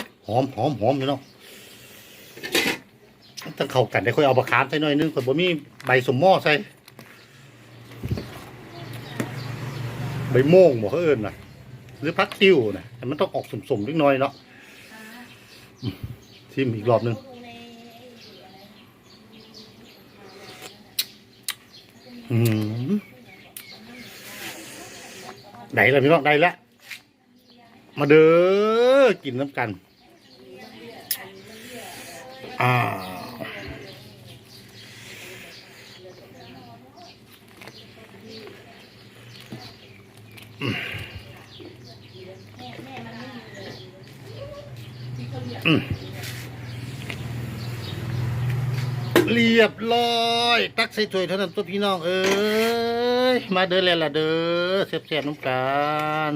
ดหอมหอมหอมอยู่เนาะถ้าเข้ากันได้ค่อยเอาบะขามใส่หน่อยนึงคนบ่มีใบสมหม้อใส่ใบโม่งบ่เขาเอิ้นน่ะ หรือพักติ้วน่ะแต่มันต้องออกสมๆเล็กน้อยเนาะชิมอีกรอบนึงได้แล้วพี่น้องได้แล้วมาเด้อ กินน้ำกัน อ่าเรียบร้อย ตักใส่ถ้วยเท่านั้นตัวพี่น้อง เอ้ย มาเด้อแล้วล่ะเด้อเสียบๆน้ำกัน